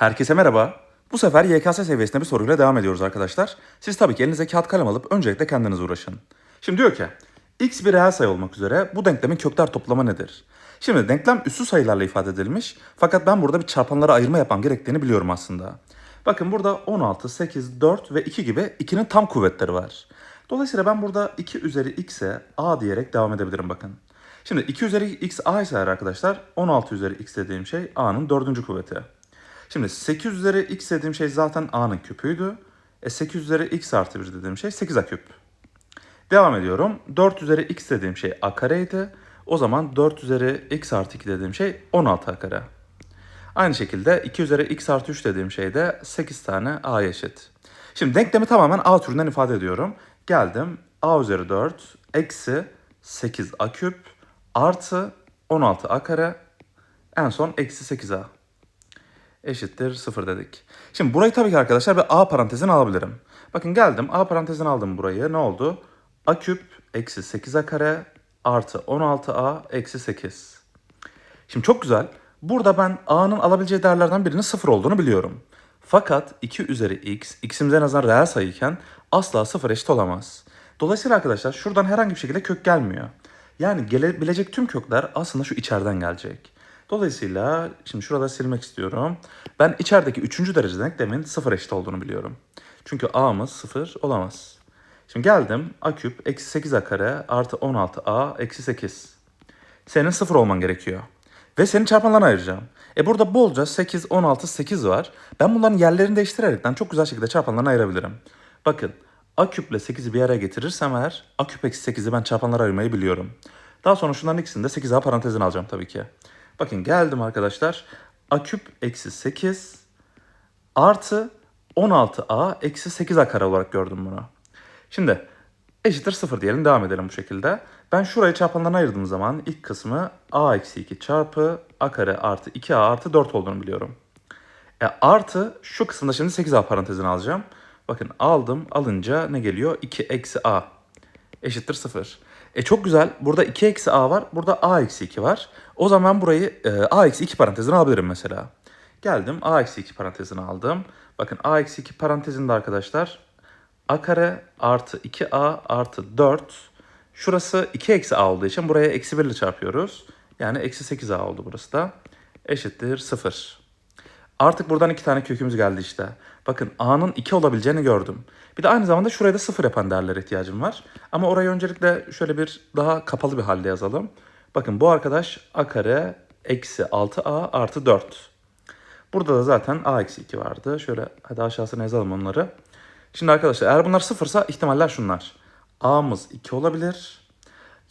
Herkese merhaba. Bu sefer YKS seviyesinde bir soruyla devam ediyoruz arkadaşlar. Siz tabii ki elinize kağıt kalem alıp öncelikle kendiniz uğraşın. Şimdi diyor ki, x bir reel sayı olmak üzere bu denklemin kökler toplamı nedir? Şimdi denklem üssü sayılarla ifade edilmiş fakat ben burada bir çarpanlara ayırma yapmam gerektiğini biliyorum aslında. Bakın burada 16, 8, 4 ve 2 gibi 2'nin tam kuvvetleri var. Dolayısıyla ben burada 2 üzeri x'e a diyerek devam edebilirim bakın. Şimdi 2 üzeri x a ise arkadaşlar 16 üzeri x dediğim şey a'nın dördüncü kuvveti. Şimdi 8 üzeri x dediğim şey zaten a'nın küpüydü. E 8 üzeri x artı 1 dediğim şey 8 a küp. Devam ediyorum. 4 üzeri x dediğim şey a kareydi. O zaman 4 üzeri x artı 2 dediğim şey 16 a kare. Aynı şekilde 2 üzeri x artı 3 dediğim şey de 8 tane a eşit. Şimdi denklemi tamamen a türünden ifade ediyorum. Geldim a üzeri 4 eksi 8 a küp artı 16 a kare en son eksi 8a eşittir 0 dedik. Şimdi burayı tabii ki arkadaşlar bir a parantezine alabilirim. Bakın geldim a parantezine aldım burayı. Ne oldu? a küp eksi 8a kare artı 16a eksi 8. Şimdi çok güzel. Burada ben a'nın alabileceği değerlerden birinin 0 olduğunu biliyorum. Fakat 2 üzeri x, x'imiz en azından reel sayıyken asla 0 eşit olamaz. Dolayısıyla arkadaşlar şuradan herhangi bir şekilde kök gelmiyor. Yani gelebilecek tüm kökler aslında şu içeriden gelecek. Dolayısıyla şimdi şurada silmek istiyorum. Ben içerideki 3. derece denklemin 0 eşit olduğunu biliyorum. Çünkü a'mız 0 olamaz. Şimdi geldim a küp eksi 8a kare artı 16a eksi 8. Senin 0 olman gerekiyor. Ve senin çarpanlarına ayıracağım. E burada bolca 8, 16, 8 var. Ben bunların yerlerini değiştirerekten çok güzel şekilde çarpanlarına ayırabilirim. Bakın a küple 8'i bir araya getirirsem eğer a küp eksi 8'i ben çarpanlara ayırmayı biliyorum. Daha sonra şunların ikisini de 8a parantezine alacağım tabii ki. Bakın geldim arkadaşlar. a küp eksi 8 artı 16a eksi 8a kare olarak gördüm bunu. Şimdi eşittir 0 diyelim devam edelim bu şekilde. Ben şurayı çarpanlarına ayırdığım zaman ilk kısmı a eksi 2 çarpı a kare artı 2a artı 4 olduğunu biliyorum. E artı şu kısımda şimdi 8a parantezini alacağım. Bakın aldım alınca ne geliyor? 2 eksi a eşittir 0. E çok güzel. Burada 2 eksi a var. Burada a eksi 2 var. O zaman burayı e, a eksi 2 parantezine alabilirim mesela. Geldim a eksi 2 parantezini aldım. Bakın a eksi 2 parantezinde arkadaşlar a kare artı 2a artı 4. Şurası 2 eksi a olduğu için buraya eksi 1 ile çarpıyoruz. Yani eksi 8a oldu burası da. Eşittir 0. Artık buradan iki tane kökümüz geldi işte. Bakın a'nın 2 olabileceğini gördüm. Bir de aynı zamanda şuraya da 0 yapan değerlere ihtiyacım var. Ama orayı öncelikle şöyle bir daha kapalı bir halde yazalım. Bakın bu arkadaş a kare eksi 6a artı 4. Burada da zaten a eksi 2 vardı. Şöyle hadi aşağısına yazalım onları. Şimdi arkadaşlar eğer bunlar sıfırsa ihtimaller şunlar. A'mız 2 olabilir.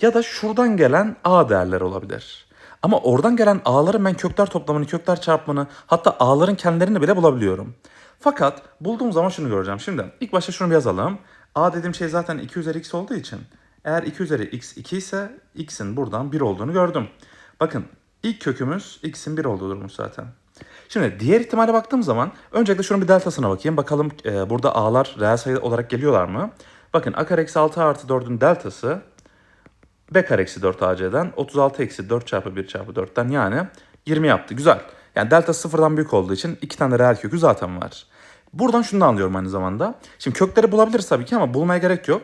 Ya da şuradan gelen A değerleri olabilir. Ama oradan gelen A'ların ben kökler toplamını, kökler çarpımını hatta A'ların kendilerini bile bulabiliyorum. Fakat bulduğum zaman şunu göreceğim. Şimdi ilk başta şunu bir yazalım. A dediğim şey zaten 2 üzeri x olduğu için eğer 2 üzeri x 2 ise x'in buradan 1 olduğunu gördüm. Bakın ilk kökümüz x'in 1 olduğu durmuş zaten. Şimdi diğer ihtimale baktığım zaman öncelikle şunun bir deltasına bakayım. Bakalım e, burada a'lar reel sayı olarak geliyorlar mı? Bakın a kare eksi 6 artı 4'ün deltası b kare eksi 4 ac'den 36 eksi 4 çarpı 1 çarpı 4'ten yani 20 yaptı. Güzel. Yani delta sıfırdan büyük olduğu için iki tane reel kökü zaten var. Buradan şunu da anlıyorum aynı zamanda. Şimdi kökleri bulabiliriz tabii ki ama bulmaya gerek yok.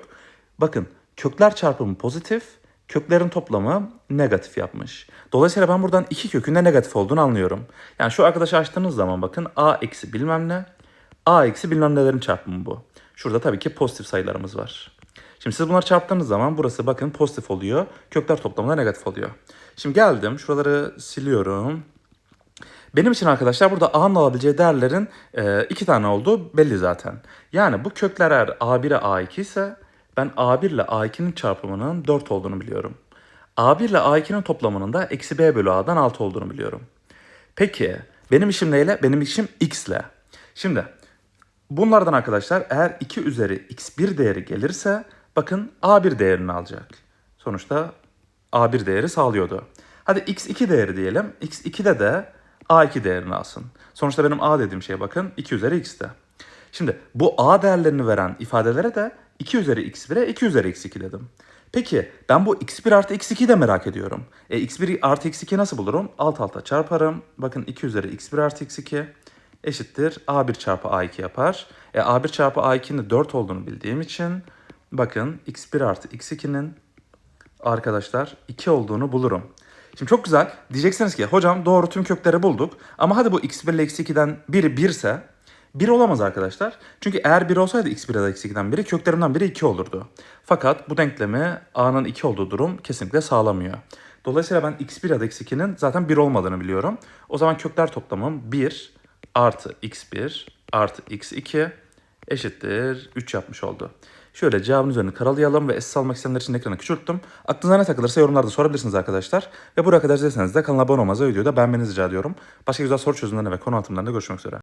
Bakın kökler çarpımı pozitif, köklerin toplamı negatif yapmış. Dolayısıyla ben buradan iki kökün de negatif olduğunu anlıyorum. Yani şu arkadaşı açtığınız zaman bakın a eksi bilmem ne, a eksi bilmem nelerin çarpımı bu. Şurada tabii ki pozitif sayılarımız var. Şimdi siz bunları çarptığınız zaman burası bakın pozitif oluyor. Kökler toplamı da negatif oluyor. Şimdi geldim şuraları siliyorum. Benim için arkadaşlar burada a'nın alabileceği değerlerin e, iki tane olduğu belli zaten. Yani bu kökler eğer a1'e a2 ise ben a1 ile a2'nin çarpımının 4 olduğunu biliyorum. a1 ile a2'nin toplamının da eksi b bölü a'dan 6 olduğunu biliyorum. Peki benim işim neyle? Benim işim x ile. Şimdi bunlardan arkadaşlar eğer 2 üzeri x1 değeri gelirse bakın a1 değerini alacak. Sonuçta a1 değeri sağlıyordu. Hadi x2 değeri diyelim. x2'de de a2 değerini alsın. Sonuçta benim a dediğim şey bakın 2 üzeri x'te. Şimdi bu a değerlerini veren ifadelere de 2 üzeri x1'e 2 üzeri x2 dedim. Peki ben bu x1 artı x2'yi de merak ediyorum. E x1 artı x2 nasıl bulurum? Alt alta çarparım. Bakın 2 üzeri x1 artı x2 eşittir A1 çarpı A2 yapar. E, A1 çarpı A2'nin de 4 olduğunu bildiğim için bakın x1 artı x2'nin arkadaşlar 2 olduğunu bulurum. Şimdi çok güzel. Diyeceksiniz ki hocam doğru tüm kökleri bulduk. Ama hadi bu x1 ile x2'den biri 1 ise 1 olamaz arkadaşlar. Çünkü eğer 1 olsaydı x1 ya da x2'den biri köklerimden biri 2 olurdu. Fakat bu denklemi a'nın 2 olduğu durum kesinlikle sağlamıyor. Dolayısıyla ben x1 ya da x2'nin zaten 1 olmadığını biliyorum. O zaman kökler toplamım 1 artı x1 artı x2 eşittir 3 yapmış oldu. Şöyle cevabın üzerine karalayalım ve esas almak isteyenler için ekranı küçülttüm. Aklınıza ne takılırsa yorumlarda sorabilirsiniz arkadaşlar. Ve buraya kadar izlediyseniz de kanala abone olmanızı videoyu da beğenmenizi rica ediyorum. Başka güzel soru çözümlerinde ve konu anlatımlarında görüşmek üzere.